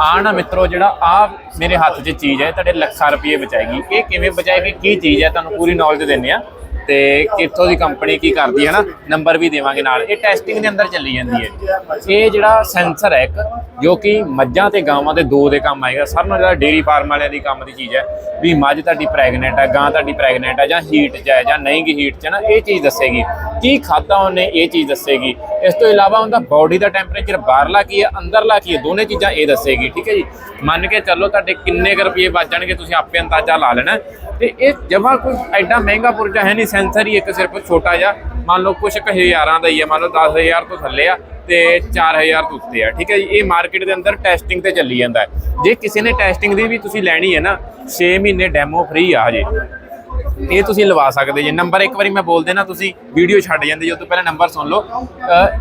ਆ ਨਾ ਮਿੱਤਰੋ ਜਿਹੜਾ ਆ ਮੇਰੇ ਹੱਥ 'ਚ ਚੀਜ਼ ਹੈ, ਤੁਹਾਡੇ ਲੱਖਾਂ ਰੁਪਏ ਬਚਾਏਗੀ। ਇਹ ਕਿਵੇਂ ਬਚਾਏਗੀ, ਕੀ ਚੀਜ਼ ਹੈ, ਤੁਹਾਨੂੰ ਪੂਰੀ ਨੌਲੇਜ ਦਿੰਨੇ ਆ ਤੇ ਕਿੱਥੋਂ ਦੀ ਕੰਪਨੀ ਕੀ ਕਰਦੀ ਹੈ ਨਾ ਨੰਬਰ ਵੀ ਦੇਵਾਂਗੇ ਨਾਲ। ਇਹ ਟੈਸਟਿੰਗ ਦੇ ਅੰਦਰ ਚੱਲੀ ਜਾਂਦੀ ਹੈ। ਇਹ ਜਿਹੜਾ ਸੈਂਸਰ ਹੈ ਇੱਕ, ਜੋ ਕਿ ਮੱਝਾਂ ਤੇ ਗਾਵਾਂ ਦੇ ਦੋ ਦੇ ਕੰਮ ਆਏਗਾ। ਸਭ ਨਾਲੋਂ ਜ਼ਿਆਦਾ ਡੇਰੀ ਫਾਰਮ ਵਾਲਿਆਂ ਦੀ ਕੰਮ ਦੀ ਚੀਜ਼ ਹੈ ਵੀ ਮੱਝ ਤੁਹਾਡੀ ਪ੍ਰੈਗਨੈਂਟ ਹੈ ਗਾਂ ਤੁਹਾਡੀ ਪ੍ਰੈਗਨੈਂਟ ਹੈ ਜਾਂ ਹੀਟ 'ਚ ਹੈ, ਜਾਂ ਨਹੀਂ ਗੀ ਹੀਟ 'ਚ ਹੈ ਨਾ, ਇਹ ਚੀਜ਼ ਦੱਸੇਗੀ। ਕੀ ਖਾਦਾ ਉਹਨੇ, ਇਹ ਚੀਜ਼ ਦੱਸੇਗੀ। ਇਸ ਤੋਂ ਇਲਾਵਾ ਉਹਦਾ ਬਾਡੀ ਦਾ ਟੈਂਪਰੇਚਰ ਬਾਹਰਲਾ ਕੀ ਹੈ, ਅੰਦਰਲਾ ਕੀ ਹੈ, ਦੋਨੇ ਚੀਜ਼ਾਂ ਇਹ ਦੱਸੇਗੀ, ਠੀਕ ਹੈ ਜੀ? ਮੰਨ ਕੇ ਚੱਲੋ ਤੁਹਾਡੇ ਕਿੰਨੇ ਕੁ ਰੁਪਏ ਬਚ ਜਾਣਗੇ, ਤੁਸੀਂ ਆਪੇ ਅੰਦਾਜ਼ਾ ਲਾ ਲੈਣਾ। ਤੇ ਇਹ ਜਮਾ ਕੋਈ ਐਡਾ ਮਹਿੰਗਾ ਪੁਰਜਾ ਹੈ ਨਹੀਂ ਸੈਂਸਰ ਹੀ ਇੱਕ ਸਿਰਫ ਛੋਟਾ ਜਿਹਾ। ਮੰਨ ਲਓ ਕੁਛ ਕੁ ਹਜ਼ਾਰਾਂ ਦਾ ਹੀ ਹੈ, ਮੰਨ ਲਓ 10000 ਤੋਂ ਥੱਲੇ ਆ ਤੇ 4000 ਤੋਂ ਉੱਤੇ ਆ, ਠੀਕ ਹੈ ਜੀ? ਇਹ ਮਾਰਕੀਟ ਦੇ ਅੰਦਰ ਟੈਸਟਿੰਗ ਤੇ ਚੱਲੀ ਜਾਂਦਾ ਜੇ ਕਿਸੇ ਨੇ ਟੈਸਟਿੰਗ ਦੀ ਵੀ ਤੁਸੀਂ ਲੈਣੀ ਹੈ ਨਾ 6 ਮਹੀਨੇ ਡੈਮੋ ਫ੍ਰੀ ਆ ਹਜੇ। ਇਹ ਤੁਸੀਂ ਲਵਾ ਸਕਦੇ ਜੇ। ਨੰਬਰ ਇੱਕ ਵਾਰੀ ਮੈਂ ਬੋਲ ਦੇਣਾ, ਤੁਸੀਂ ਵੀਡੀਓ ਛੱਡ ਜਾਂਦੇ ਜੇ ਉਸ ਤੋਂ ਪਹਿਲਾਂ ਨੰਬਰ ਸੁਣ ਲਓ।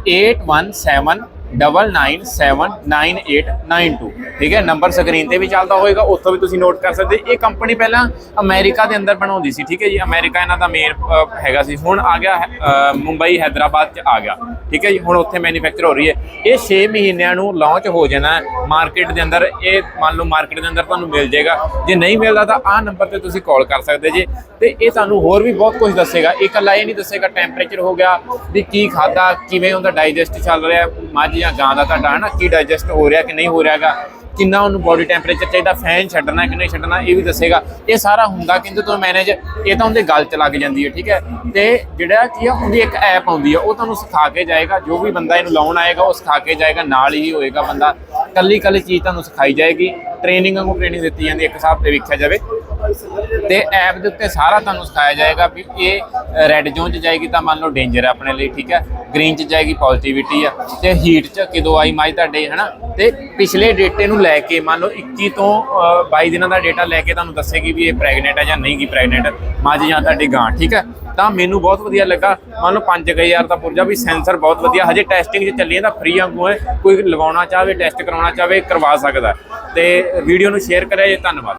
8179979892 ਠੀਕ ਹੈ? ਨੰਬਰ ਸਕਰੀਨ ਤੇ ਵੀ ਚੱਲਦਾ ਹੋਏਗਾ, ਉੱਥੋਂ ਵੀ ਤੁਸੀਂ ਨੋਟ ਕਰ ਸਕਦੇ। ਇਹ ਕੰਪਨੀ ਪਹਿਲਾਂ ਅਮਰੀਕਾ ਦੇ ਅੰਦਰ ਬਣਾਉਂਦੀ ਸੀ, ਠੀਕ ਹੈ ਜੀ? ਅਮਰੀਕਾ ਇਹਨਾਂ ਦਾ ਮੇਨ ਹੈਗਾ ਸੀ। ਹੁਣ ਆ ਗਿਆ ਮੁੰਬਈ, ਹੈਦਰਾਬਾਦ ਚ ਆ ਗਿਆ। ਠੀਕ ਹੈ ਜੀ, ਹੁਣ ਉੱਥੇ ਮੈਨੂਫੈਕਚਰ ਹੋ ਰਹੀ ਹੈ। ਇਹ 6 ਮਹੀਨਿਆਂ ਨੂੰ ਲਾਂਚ ਹੋ ਜਾਣਾ ਮਾਰਕੀਟ ਦੇ ਅੰਦਰ। ਇਹ ਮੰਨ ਲਓ ਮਾਰਕੀਟ ਦੇ ਅੰਦਰ ਤੁਹਾਨੂੰ ਮਿਲ ਜਾਏਗਾ। ਜੇ ਨਹੀਂ ਮਿਲਦਾ ਤਾਂ ਆਹ ਨੰਬਰ ਤੇ ਤੁਸੀਂ ਕਾਲ ਕਰ ਸਕਦੇ ਜੇ। ਤੇ ਇਹ ਤੁਹਾਨੂੰ ਹੋਰ ਵੀ ਬਹੁਤ ਕੁਝ ਦੱਸੇਗਾ। ਇਹ ਇਕੱਲਾ ਇਹ ਨਹੀਂ ਦੱਸੇਗਾ ਟੈਂਪਰੇਚਰ ਹੋ ਗਿਆ ਵੀ ਕੀ ਖਾਦਾ ਕਿਵੇਂ ਉਹਦਾ ਡਾਈਜੈਸਟ ਚੱਲ ਰਿਹਾ ਮੱਝ ਜਾਂ ਗਾਂ ਦਾ ਤੁਹਾਡਾ ਹਨਾ, ਕੀ ਡਾਈਜੈਸਟ ਹੋ ਰਿਹਾ ਕਿ ਨਹੀਂ ਹੋ ਰਿਹਾਗਾ ਕਿੰਨਾ ਉਹਨੂੰ ਬੋਡੀ ਟੈਂਪਰੇਚਰ ਚਾਹੀਦਾ ਫੈਨ ਛੱਡਣਾ ਕਿ ਨਹੀਂ ਛੱਡਣਾ, ਇਹ ਵੀ ਦੱਸੇਗਾ। ਇਹ ਸਾਰਾ ਹੁੰਦਾ ਕਿੰਦੇ ਤੋਂ ਮੈਨੇਜ ਇਹ ਤਾਂ ਉਹਦੇ ਗੱਲ ਚ ਲੱਗ ਜਾਂਦੀ ਹੈ, ਠੀਕ ਹੈ? ਤੇ ਜਿਹੜਾ ਕੀ ਆ, ਉਹਦੀ ਇੱਕ ਐਪ ਆਉਂਦੀ ਆ, ਉਹ ਤੁਹਾਨੂੰ ਸਿਖਾ ਕੇ ਜਾਏਗਾ, ਜੋ ਵੀ ਬੰਦਾ ਇਹਨੂੰ ਲਾਉਣ ਆਏਗਾ, ਉਹ ਸਿਖਾ ਕੇ ਜਾਏਗਾ, ਨਾਲ ਹੀ ਹੋਏਗਾ ਬੰਦਾ। ਕੱਲੀ ਕੱਲੀ ਚੀਜ਼ ਤੁਹਾਨੂੰ ਸਿਖਾਈ ਜਾਏਗੀ। ਟ੍ਰੇਨਿੰਗ ਵਾਂਗੂ ਟ੍ਰੇਨਿੰਗ ਦਿੱਤੀ ਜਾਂਦੀ ਹੈ ਇੱਕ ਹਿਸਾਬ ਤੇ ਵੇਖਿਆ ਜਾਵੇ। ਤੇ ਐਪ ਦੇ ਉੱਤੇ ਸਾਰਾ ਤੁਹਾਨੂੰ ਸਿਖਾਇਆ ਜਾਏਗਾ ਵੀ ਇਹ ਰੈੱਡ ਜ਼ੋਨ 'ਚ ਜਾਏਗੀ ਤਾਂ ਮੰਨ ਲਓ ਡੇਂਜਰ ਹੈ ਆਪਣੇ ਲਈ, ਠੀਕ ਹੈ? ਗ੍ਰੀਨ 'ਚ ਜਾਏਗੀ ਪੋਜ਼ਿਟਿਵਿਟੀ ਆ। ਤੇ ਹੀਟ 'ਚ ਕਿਦੋਂ ਆਈ ਮੱਝ ਤੁਹਾਡੇ ਹਨਾ? ਤੇ ਪਿਛਲੇ ਡੇਟੇ ਨੂੰ ਲੈ ਕੇ ਮੰਨ ਲਓ 21 ਤੋਂ ਅ, 22 ਦਿਨਾਂ ਦਾ ਡੇਟਾ ਲੈ ਕੇ ਤੁਹਾਨੂੰ ਦੱਸੇਗੀ ਵੀ ਇਹ ਪ੍ਰੈਗਨੈਂਟ ਹੈ ਜਾਂ ਨਹੀਂ ਕੀ ਪ੍ਰੈਗਨੈਂਟ ਮੱਝ ਜਾਂ ਤੁਹਾਡੀ ਗਾਂ ਠੀਕ ਹੈ ਤਾਂ ਮੈਨੂੰ ਬਹੁਤ ਵਧੀਆ ਲੱਗਾ। ਮੰਨ ਲਓ 5000 ਦਾ ਪੁਰਜਾ ਵੀ ਸੈਂਸਰ ਬਹੁਤ ਵਧੀਆ। ਹਜੇ ਟੈਸਟਿੰਗ ਜੇ ਚੱਲੀ ਹੈ ਤਾਂ ਫ੍ਰੀ ਵਾਂਗੂ ਹੈ। ਕੋਈ ਲਗਾਉਣਾ ਚਾਹਵੇ ਟੈਸਟ ਕਰਾਉਣਾ ਚਾਹਵੇ ਕਰਵਾ ਸਕਦਾ। ਤੇ ਵੀਡੀਓ ਨੂੰ ਸ਼ੇਅਰ ਕਰਿਆ ਜੇ ਧੰਨਵਾਦ।